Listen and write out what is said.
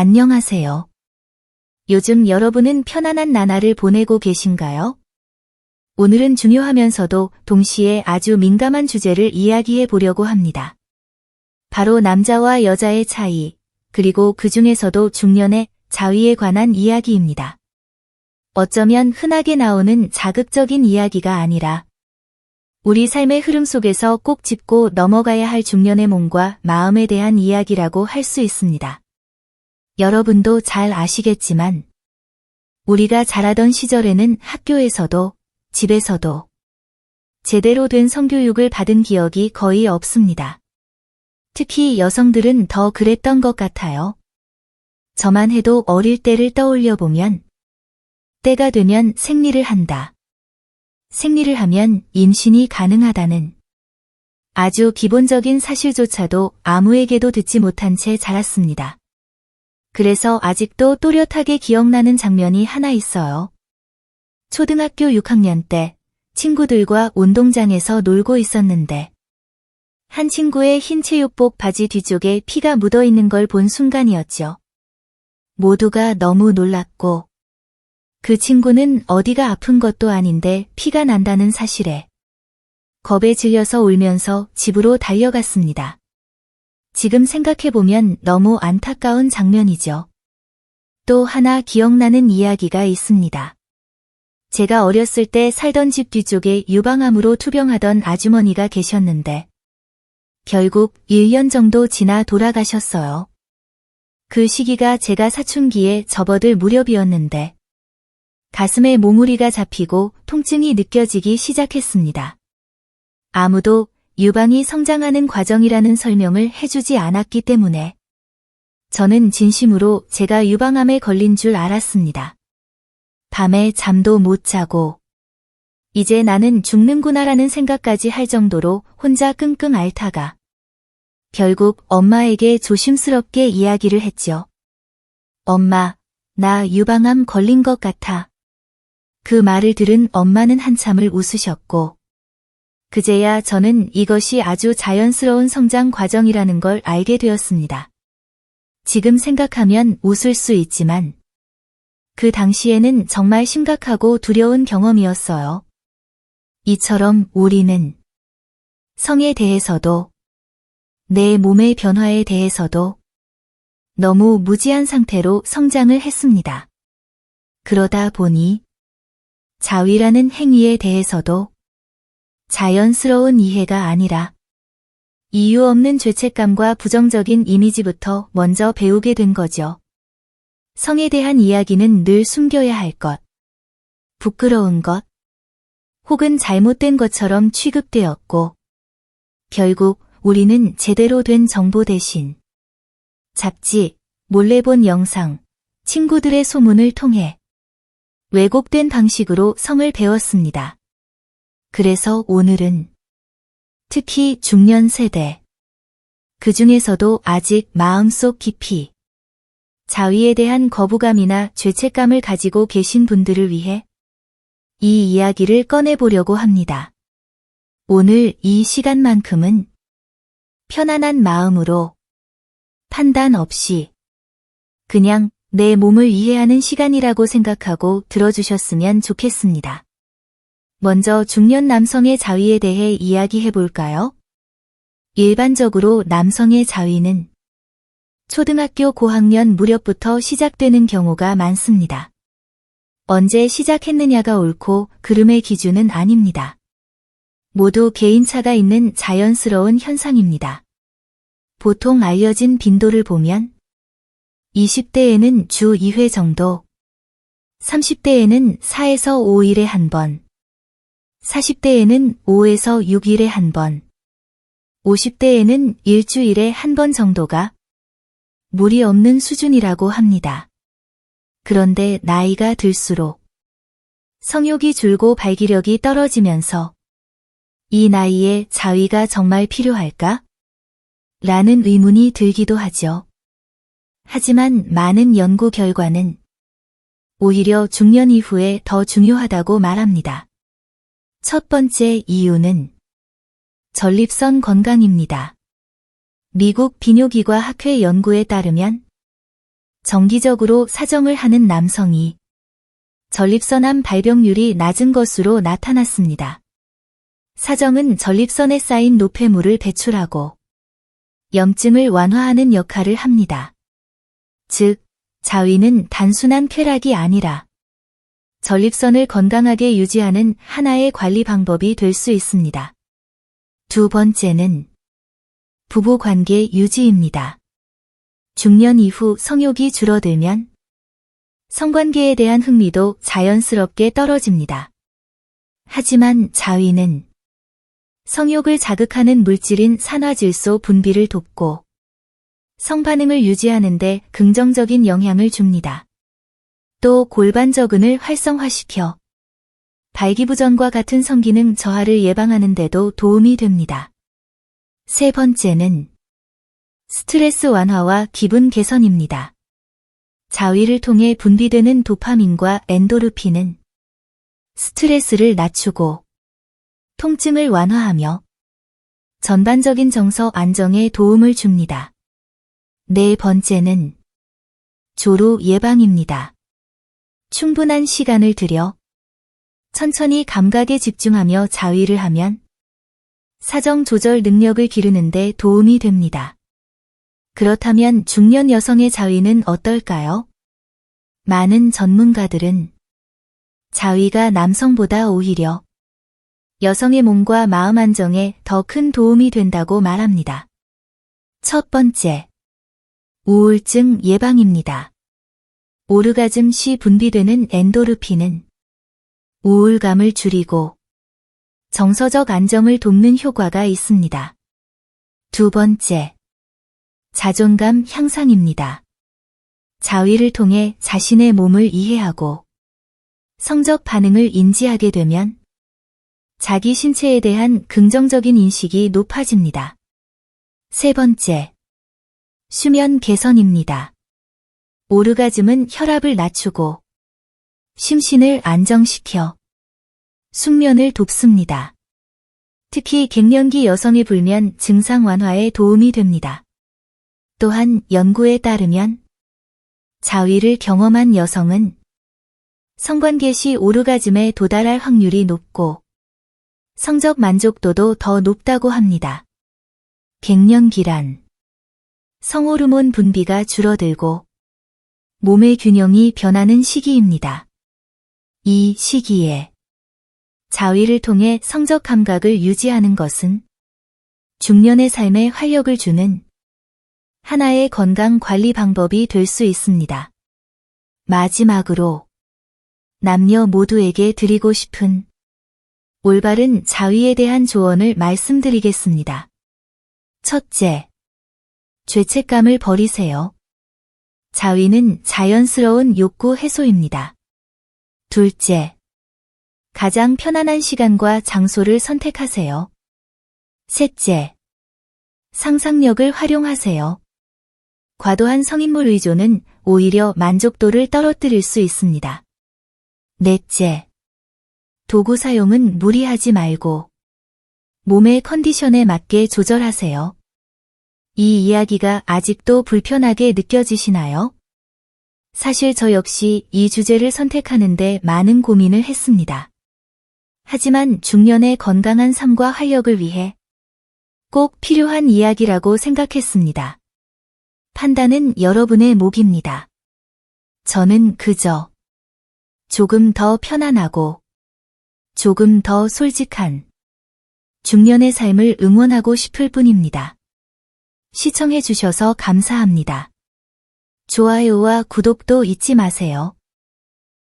안녕하세요. 요즘 여러분은 편안한 나날을 보내고 계신가요? 오늘은 중요하면서도 동시에 아주 민감한 주제를 이야기해 보려고 합니다. 바로 남자와 여자의 차이, 그리고 그 중에서도 중년의 자위에 관한 이야기입니다. 어쩌면 흔하게 나오는 자극적인 이야기가 아니라 우리 삶의 흐름 속에서 꼭 짚고 넘어가야 할 중년의 몸과 마음에 대한 이야기라고 할 수 있습니다. 여러분도 잘 아시겠지만 우리가 자라던 시절에는 학교에서도 집에서도 제대로 된 성교육을 받은 기억이 거의 없습니다. 특히 여성들은 더 그랬던 것 같아요. 저만 해도 어릴 때를 떠올려 보면 때가 되면 생리를 한다. 생리를 하면 임신이 가능하다는 아주 기본적인 사실조차도 아무에게도 듣지 못한 채 자랐습니다. 그래서 아직도 또렷하게 기억나는 장면이 하나 있어요. 초등학교 6학년 때 친구들과 운동장에서 놀고 있었는데 한 친구의 흰 체육복 바지 뒤쪽에 피가 묻어 있는 걸 본 순간이었죠. 모두가 너무 놀랐고 그 친구는 어디가 아픈 것도 아닌데 피가 난다는 사실에 겁에 질려서 울면서 집으로 달려갔습니다. 지금 생각해보면 너무 안타까운 장면이죠. 또 하나 기억나는 이야기가 있습니다. 제가 어렸을 때 살던 집 뒤쪽에 유방암으로 투병하던 아주머니가 계셨는데 결국 1년 정도 지나 돌아가셨어요. 그 시기가 제가 사춘기에 접어들 무렵이었는데 가슴에 몽우리가 잡히고 통증이 느껴지기 시작했습니다. 아무도 유방이 성장하는 과정이라는 설명을 해주지 않았기 때문에 저는 진심으로 제가 유방암에 걸린 줄 알았습니다. 밤에 잠도 못 자고 이제 나는 죽는구나라는 생각까지 할 정도로 혼자 끙끙 앓다가 결국 엄마에게 조심스럽게 이야기를 했죠. 엄마, 나 유방암 걸린 것 같아. 그 말을 들은 엄마는 한참을 웃으셨고 그제야 저는 이것이 아주 자연스러운 성장 과정이라는 걸 알게 되었습니다. 지금 생각하면 웃을 수 있지만 그 당시에는 정말 심각하고 두려운 경험이었어요. 이처럼 우리는 성에 대해서도 내 몸의 변화에 대해서도 너무 무지한 상태로 성장을 했습니다. 그러다 보니 자위라는 행위에 대해서도 자연스러운 이해가 아니라 이유 없는 죄책감과 부정적인 이미지부터 먼저 배우게 된 거죠. 성에 대한 이야기는 늘 숨겨야 할 것, 부끄러운 것, 혹은 잘못된 것처럼 취급되었고, 결국 우리는 제대로 된 정보 대신 잡지, 몰래 본 영상, 친구들의 소문을 통해 왜곡된 방식으로 성을 배웠습니다. 그래서 오늘은 특히 중년 세대, 그 중에서도 아직 마음속 깊이 자위에 대한 거부감이나 죄책감을 가지고 계신 분들을 위해 이 이야기를 꺼내보려고 합니다. 오늘 이 시간만큼은 편안한 마음으로 판단 없이 그냥 내 몸을 이해하는 시간이라고 생각하고 들어주셨으면 좋겠습니다. 먼저 중년 남성의 자위에 대해 이야기해 볼까요? 일반적으로 남성의 자위는 초등학교 고학년 무렵부터 시작되는 경우가 많습니다. 언제 시작했느냐가 옳고 그름의 기준은 아닙니다. 모두 개인차가 있는 자연스러운 현상입니다. 보통 알려진 빈도를 보면 20대에는 주 2회 정도, 30대에는 4에서 5일에 한 번, 40대에는 5에서 6일에 한 번, 50대에는 일주일에 한 번 정도가 무리 없는 수준이라고 합니다. 그런데 나이가 들수록 성욕이 줄고 발기력이 떨어지면서 이 나이에 자위가 정말 필요할까? 라는 의문이 들기도 하죠. 하지만 많은 연구 결과는 오히려 중년 이후에 더 중요하다고 말합니다. 첫 번째 이유는 전립선 건강입니다. 미국 비뇨기과 학회 연구에 따르면 정기적으로 사정을 하는 남성이 전립선암 발병률이 낮은 것으로 나타났습니다. 사정은 전립선에 쌓인 노폐물을 배출하고 염증을 완화하는 역할을 합니다. 즉, 자위는 단순한 쾌락이 아니라 전립선을 건강하게 유지하는 하나의 관리 방법이 될 수 있습니다. 두 번째는 부부 관계 유지입니다. 중년 이후 성욕이 줄어들면 성관계에 대한 흥미도 자연스럽게 떨어집니다. 하지만 자위는 성욕을 자극하는 물질인 산화질소 분비를 돕고 성반응을 유지하는데 긍정적인 영향을 줍니다. 또 골반저근을 활성화시켜 발기부전과 같은 성기능 저하를 예방하는 데도 도움이 됩니다. 세 번째는 스트레스 완화와 기분 개선입니다. 자위를 통해 분비되는 도파민과 엔도르핀은 스트레스를 낮추고 통증을 완화하며 전반적인 정서 안정에 도움을 줍니다. 네 번째는 조루 예방입니다. 충분한 시간을 들여 천천히 감각에 집중하며 자위를 하면 사정 조절 능력을 기르는데 도움이 됩니다. 그렇다면 중년 여성의 자위는 어떨까요? 많은 전문가들은 자위가 남성보다 오히려 여성의 몸과 마음 안정에 더 큰 도움이 된다고 말합니다. 첫 번째, 우울증 예방입니다. 오르가즘 시 분비되는 엔도르핀은 우울감을 줄이고 정서적 안정을 돕는 효과가 있습니다. 두 번째, 자존감 향상입니다. 자위를 통해 자신의 몸을 이해하고 성적 반응을 인지하게 되면 자기 신체에 대한 긍정적인 인식이 높아집니다. 세 번째, 수면 개선입니다. 오르가즘은 혈압을 낮추고 심신을 안정시켜 숙면을 돕습니다. 특히 갱년기 여성이 불면 증상 완화에 도움이 됩니다. 또한 연구에 따르면 자위를 경험한 여성은 성관계 시 오르가즘에 도달할 확률이 높고 성적 만족도도 더 높다고 합니다. 갱년기란 성호르몬 분비가 줄어들고 몸의 균형이 변하는 시기입니다. 이 시기에 자위를 통해 성적 감각을 유지하는 것은 중년의 삶에 활력을 주는 하나의 건강 관리 방법이 될 수 있습니다. 마지막으로 남녀 모두에게 드리고 싶은 올바른 자위에 대한 조언을 말씀드리겠습니다. 첫째, 죄책감을 버리세요. 자위는 자연스러운 욕구 해소입니다. 둘째, 가장 편안한 시간과 장소를 선택하세요. 셋째, 상상력을 활용하세요. 과도한 성인물 의존은 오히려 만족도를 떨어뜨릴 수 있습니다. 넷째, 도구 사용은 무리하지 말고 몸의 컨디션에 맞게 조절하세요. 이 이야기가 아직도 불편하게 느껴지시나요? 사실 저 역시 이 주제를 선택하는데 많은 고민을 했습니다. 하지만 중년의 건강한 삶과 활력을 위해 꼭 필요한 이야기라고 생각했습니다. 판단은 여러분의 몫입니다. 저는 그저 조금 더 편안하고 조금 더 솔직한 중년의 삶을 응원하고 싶을 뿐입니다. 시청해 주셔서 감사합니다. 좋아요와 구독도 잊지 마세요.